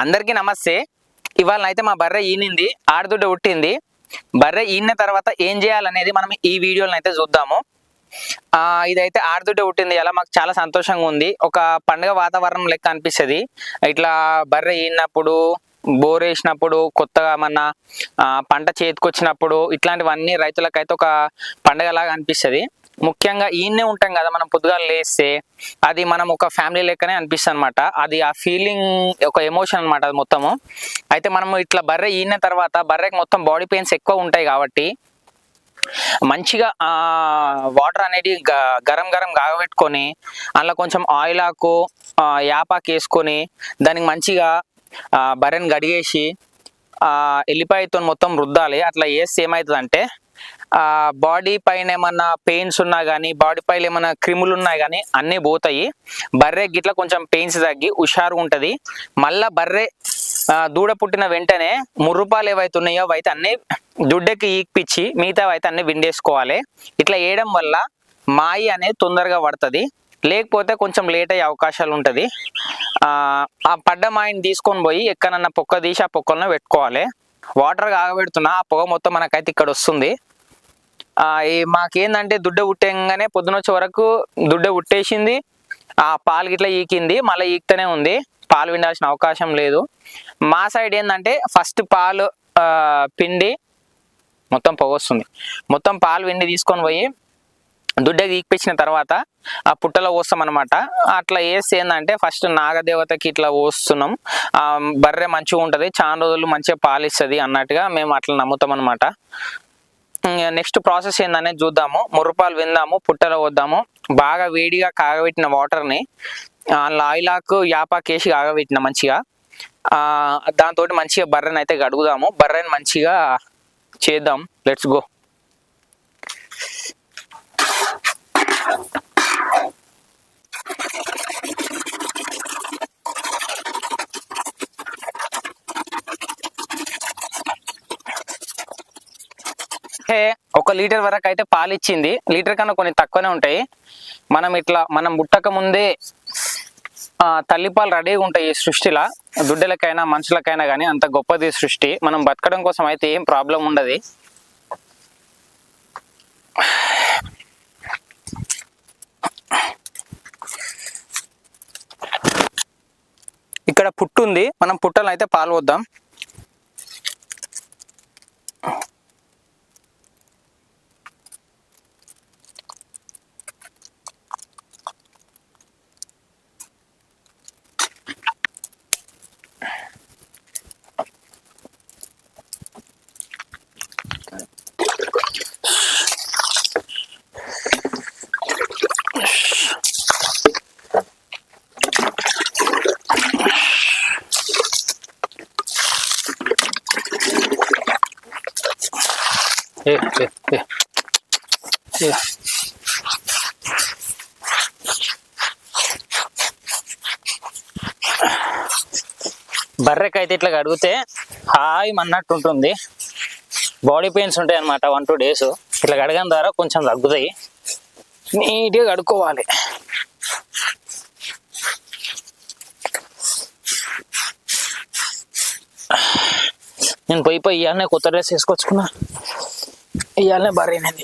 అందరికీ నమస్తే. ఇవాళ అయితే మా బర్రె ఈనింది ఆడదుడ్డ పుట్టింది బర్రె ఈనిన తర్వాత ఏం చేయాలనేది మనం ఈ వీడియోలను అయితే చూద్దాము. ఆ ఇదైతే ఆడదుడ్డ పుట్టింది అలా మాకు చాలా సంతోషంగా ఉంది. ఒక పండుగ వాతావరణం లెక్క అనిపిస్తుంది. ఇట్లా బర్రె ఈనప్పుడు బోర్ వేసినప్పుడు కొత్తగా మన పంట చేతికొచ్చినప్పుడు ఇట్లాంటివన్నీ రైతులకైతే ఒక పండగలాగా అనిపిస్తుంది. ముఖ్యంగా ఈయన్నే ఉంటాం కదా మనం పొద్దుగాలు లేస్తే అది మనం ఒక ఫ్యామిలీ లెక్కనే అనిపిస్తుంది అనమాట అది ఆ ఫీలింగ్ ఒక ఎమోషన్ అనమాట అది మొత్తము. అయితే మనము ఇట్లా బర్రె ఈయన తర్వాత బర్రెకి మొత్తం బాడీ పెయిన్స్ ఎక్కువ ఉంటాయి కాబట్టి మంచిగా ఆ వాటర్ అనేది గరం గరం కాగబెట్టుకొని అందులో కొంచెం ఆయిల్ ఆకు యాపాకు వేసుకొని దానికి మంచిగా బర్రెని గడిగేసి ఆ ఎల్లిపాయతో మొత్తం రుద్దాలి. అట్లా వేస్తే ఏమవుతుందంటే బాడీ పైన ఏమన్నా పెయిన్స్ ఉన్నా కానీ బాడీ పైన ఏమన్నా క్రిములు ఉన్నా కానీ అన్నీ పోతాయి. బర్రె గిట్ల కొంచెం పెయిన్స్ తగ్గి హుషారుగా ఉంటుంది. మళ్ళా బర్రె దూడ పుట్టిన వెంటనే ముర్రుపాలు ఏవైతే ఉన్నాయో అవి అయితే అన్ని దుడ్డకి ఈక్పిచ్చి మిగతా అయితే అన్ని విండేసుకోవాలి. ఇట్లా వేయడం వల్ల మాయి అనేది తొందరగా పడుతుంది. లేకపోతే కొంచెం లేట్ అయ్యే అవకాశాలు ఉంటుంది. ఆ పడ్డ మాయిని తీసుకొని పోయి ఎక్కడన్నా పొక్క తీసి ఆ పొక్కలను పెట్టుకోవాలి. వాటర్ కాగబెడుతున్నా ఆ పొగ మొత్తం మనకైతే ఇక్కడ వస్తుంది. మాకేందంటే దుడ్డ పుట్టంగానే పొద్దున వచ్చే వరకు దుడ్డ పుట్టేసింది. ఆ పాలు గిట్లా ఈకింది. మళ్ళీ ఈక్తనే ఉంది. పాలు పిండాల్సిన అవకాశం లేదు. మా సైడ్ ఏంటంటే ఫస్ట్ పాలు పిండి మొత్తం పొగ వస్తుంది మొత్తం పాలు పిండి తీసుకొని పోయి దుడ్డకి ఈకిపించిన తర్వాత ఆ పుట్టలో పోస్తాం అనమాట అట్లా వేస్తే ఏంటంటే ఫస్ట్ నాగదేవతకి ఇట్లా పోస్తున్నాం. ఆ బర్రె మంచిగా ఉంటుంది చాలా రోజులు మంచిగా పాలిస్తుంది అన్నట్టుగా మేము అట్లా నమ్ముతాం అనమాట నెక్స్ట్ ప్రాసెస్ ఏందనేది చూద్దాము. ముర్రుపాలు విందాము పుట్టలో వద్దాము. బాగా వేడిగా కాగబెట్టిన వాటర్ని అందులో ఆయిలాకు యాపాకేసి కాగబెట్టిన మంచిగా. దాంతో మంచిగా బర్రెని అయితే కడుగుదాము. బర్రెని మంచిగా చేద్దాం. లెట్స్ గో అయితే ఒక లీటర్ వరకు అయితే పాలు ఇచ్చింది. లీటర్ కన్నా కొన్ని తక్కువనే ఉంటాయి. మనం ఇట్లా మనం ముట్టక ముందే తల్లిపాలు రెడీగా ఉంటాయి ఈ సృష్టిలా. దుడ్డలకైనా మనుషులకైనా కానీ అంత గొప్పది సృష్టి. మనం బతకడం కోసం అయితే ఏం ప్రాబ్లం ఉండదు. ఇక్కడ పుట్టు ఉంది. మనం పుట్టలో అయితే పాలు ఏ ఏ ఏ. ఏ. బర్రెకైతే ఇట్లా కడిగితే హాయి అన్నట్టు ఉంటుంది. బాడీ పెయిన్స్ ఉంటాయి అన్నమాట వన్ టూ డేస్. ఇట్లా కడగడం ద్వారా కొంచెం తగ్గుతాయి. నీట్గా కడుక్కోవాలి. నేను పోయి పోయి ఇవన్నీ కొత్త డ్రెస్ వేసుకొచ్చుకున్నా. ఇవాళనే బర్రెనది